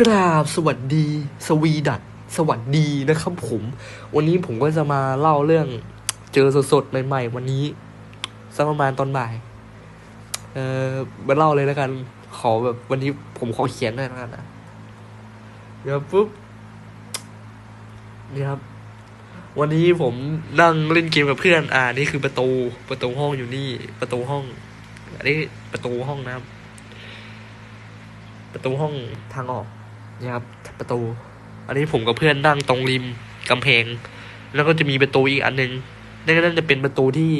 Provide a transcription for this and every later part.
กราบสวัสดี สวีดัตสวัสดีนะครับผม วันนี้ผมก็จะมาเล่าเรื่องเจอสดๆใหม่ ๆ วันนี้สักประมาณตอนบ่าย เออมาเล่าเลยแล้วกัน ขอแบบวันนี้ผมขอเขียนหน่อยแล้วกันนะเดี๋ยวปุ๊บนี่ครับ วันนี้ผมนั่งเล่นเกมกับเพื่อน อ่า นี่คือประตู ประตูห้องอยู่นี่ ประตูห้อง อันนี้ประตูห้องนะครับประตูห้องทางออก นี่ครับประตู อันนี้ผมกับเพื่อนนั่งตรงริมกำแพง แล้วก็จะมีประตูอีกอันหนึงนั่นก็น่าจะเป็นประตูที่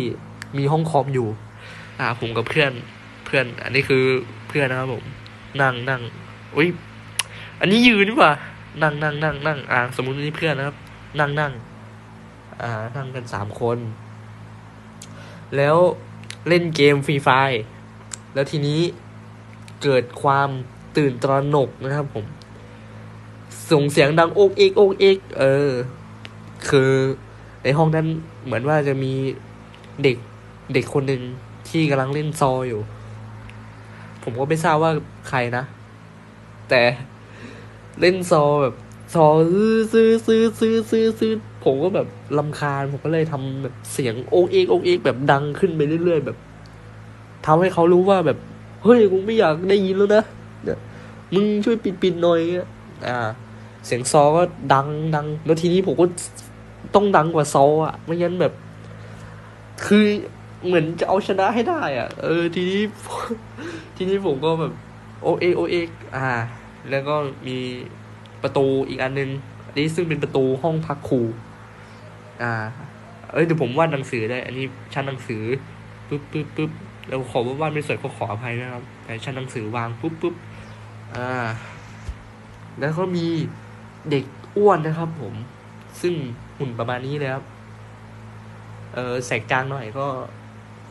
มีห้องคอมอยู่ อ่า ผมกับเพื่อนเพื่อน อันนี้คือเพื่อนนะครับผม นั่งนั่งอุ้ยอันนี้ยืนนี่หว่า นั่งนั่งนั่งนั่งอ่า สมมุตินี่เพื่อนนะครับ นั่งนั่งอ่า นั่งกันสามคน แล้วเล่นเกมฟรีไฟแล้วทีนี้เกิดความตื่นตระหนกนะครับผม ส่งเสียงดังโอกเอกโอกเอกเออ คือในห้องนั้นเหมือนว่าจะมีเด็กเด็กคนหนึ่งที่กำลังเล่นซออยู่ ผมก็ไม่ทราบว่าใครนะ แต่เล่นซอแบบซอซื้อซื้อซื้อซื้อซื้อซื้อผมก็แบบลำคาญผมก็เลยทำแบบเสียงโอกเอกโอกเอกแบบดังขึ้นไปเรื่อยๆแบบทำให้เขารู้ว่าแบบเฮ้ยกูไม่อยากได้ยินแล้วนะเนี่ยมึงช่วยปิดปิดหน่อยเงี้ยอ่า เสียงซอก็ดังดัง แล้วทีนี้ผมก็ต้องดังกว่าซออะ ไม่งั้นแบบ คือเหมือนจะเอาชนะให้ได้อะ เออ ทีนี้ ทีนี้ผมก็แบบ โอเอโอเออ่า แล้วก็มีประตูอีกอันนึงนี้ซึ่งเป็นประตูห้องพักครู อ่า เอ้ยเดี๋ยวผมวาดหนังสือได้ อันนี้ชั้นหนังสือปุ๊บปุ๊บปุ๊บแล้วขอว่าวาดไม่สวยก็ขออภัยนะครับแต่ชั้นหนังสือวางปุ๊บปุ๊บอ่า แล้วก็มี เด็กอ้วนนะครับ ผม ซึ่งหุ่นประมาณนี้เลยครับ เออแสกจางหน่อยก็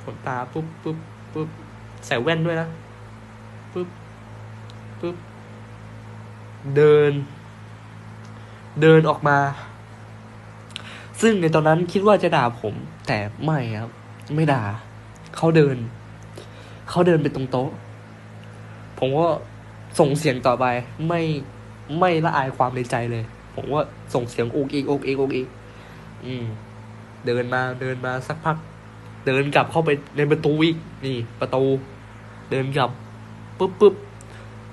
ขนตาปุ๊บปุ๊บปุ๊บใส่แว่นด้วยนะปุ๊บปุ๊บเดิน เดินออกมา ซึ่งในตอนนั้นคิดว่าจะด่าผม แต่ไม่ครับ ไม่ด่าเขาเดินเขาเดินไปตรงโต๊ะ ผมก็ส่งเสียงต่อไป ไม่ ไม่ละอายความในใจเลย ผมว่าส่งเสียงโอกเอกโอกเอกโอกเอกอืม เดินมาเดินมาสักพัก เดินกลับเข้าไปในประตูอีกนี่ประตู เดินกลับปุ๊บปุ๊บ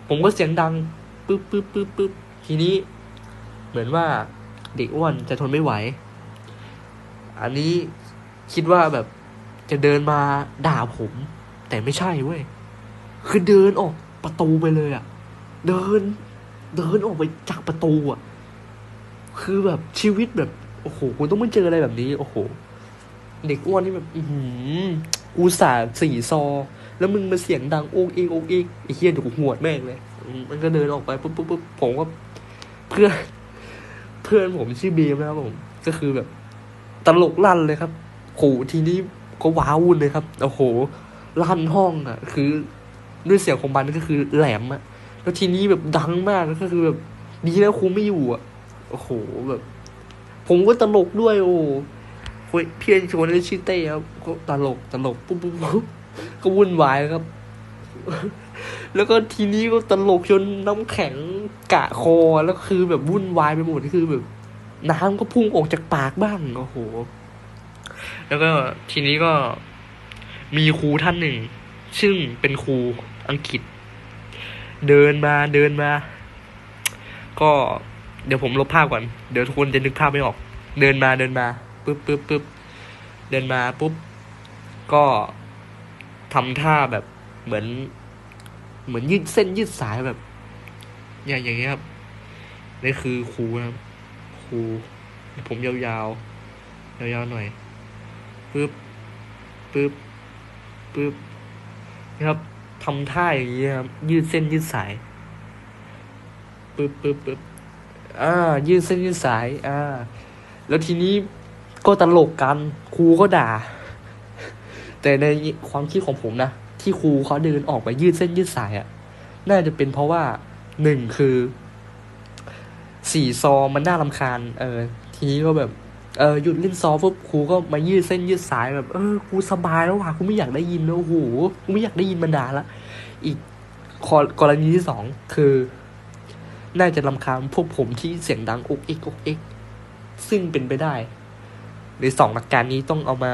ผมก็เสียงดังปุ๊บปุ๊บปุ๊บปุ๊บทีนี้ เหมือนว่าเด็กอ้วนจะทนไม่ไหว อันนี้คิดว่าแบบจะเดินมาด่าผม แต่ไม่ใช่เว้ย คือเดินออกประตูไปเลยอะเดิน เดินออกไปจากประตูอะคือแบบชีวิตแบบ โอ้โหกูต้องไม่เจออะไรแบบนี้ โอ้โห เด็กอ้วนนี่แบบ อือหือกูสาดสี่ซอ แล้วมึงมาเสียงดังโอกเอกโอกเอกไอ้เฮียเดี๋ยวกูหวดแม่งเลยมมันก็เดินออกไปปุ๊บปุ๊บปุ๊บผมก็เพื่อนเพื่อนผมชื่อบีมนะครับผม ก็คือแบบ ตลกลั่นเลยครับโหทีนี้ก็ว้าวุ่นเลยครับ โอ้โหลั่นห้องอะ คือด้วยเสียงของมันก็คือแหลมอะ แล้วทีนี้แบบดังมากก็คือแบบดีแล้วครูไม่อยู่อะโอ้โหแบบ ผมก็ตลกด้วย โอ้เฮ้ยเพี่อนชวนเล่นชื่อเต้ครับก็ตลกตลกปุ๊บปุ๊บปุ๊บก็วุ่นวายครับ แล้วก็ทีนี้ก็ตลกจนน้ำแข็งกะคอแล้วคือแบบวุ่นวายไปหมดคือแบบ น้ำก็พุ่งออกจากปากบ้างโอ้โห แล้วก็ทีนี้ก็มีครูท่านหนึ่ง ซึ่งเป็นครูอังกฤษ เดินมาเดินมา ก็เดี๋ยวผมลบภาพก่อน เดี๋ยวทุกคนจะนึกภาพไม่ออก เดินมาเดินมาปุ๊บปุ๊บปุ๊บเดินมาปุ๊บ ก็ทำท่าแบบเหมือน เหมือนยืดเส้นยืดสายแบบ อย่างอย่างเงี้ยครับนี่คือครูนะครับครูผมยาวๆยาวๆหน่อยปึ๊บปึ๊บปึ๊บนะครับ ทำท่าอย่างนี้ครับ ยืดเส้นยืดสายปึ๊บปึ๊บปึ๊บอ่า ยืดเส้นยืดสาย อ่า แล้วทีนี้ก็ตลกกันครูก็ด่า แต่ในความคิดของผมนะ ที่ครูเขาเดินออกไปยืดเส้นยืดสายอะ่ะ น่าจะเป็นเพราะว่าหนึ่งคือ สี่ซอมันน่ารำคาญ เออ ทีนี้ก็แบบ เออหยุดเล่นซอฟปุ๊บครูก็มายืดเส้นยืดสายแบบเออกูสบายแล้วว่ะกูไม่อยากได้ยินแล้วโอ้โหกูไม่อยากได้ยินมานานละอีกกรณีที่สองคือ น่าจะลำคาญพวกผมที่เสียงดังอุกอิกอุกอิกซึ่งเป็นไปได้ในสองหลักการนี้ต้องเอามา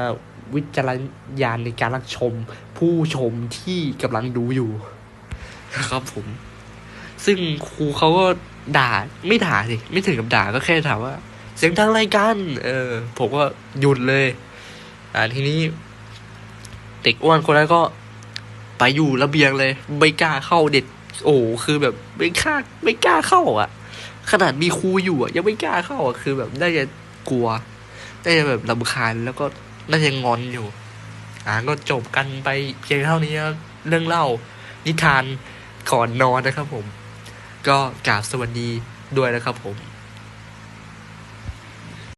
วิจารณญาณในการรับชม ผู้ชมที่กำลังดูอยู่นะครับผม ซึ่งครูเขาก็ด่าไม่ด่าสิ ไม่ถึงกับด่าก็แค่ถามว่า เสียงดังอะไรกันเออ ผมก็หยุดเลย อ่าทีนี้ เด็กอ้วนคนนั้นก็ ไปอยู่ระเบียงเลย ไม่กล้าเข้าเด็ด โอ้โหคือแบบไม่กล้าไม่กล้าเข้าอะ ขนาดมีครูอยู่อะ ยังไม่กล้าเข้าอะคือแบบน่าจะกลัวน่าจะแบบลำคาญแล้วก็น่าจะงอนอยู่ อ่าก็จบกันไปเพียงเท่านี้เรื่องเล่า นิทานก่อนนอนนะครับผม ก็กราบสวัสดีด้วยนะครับผม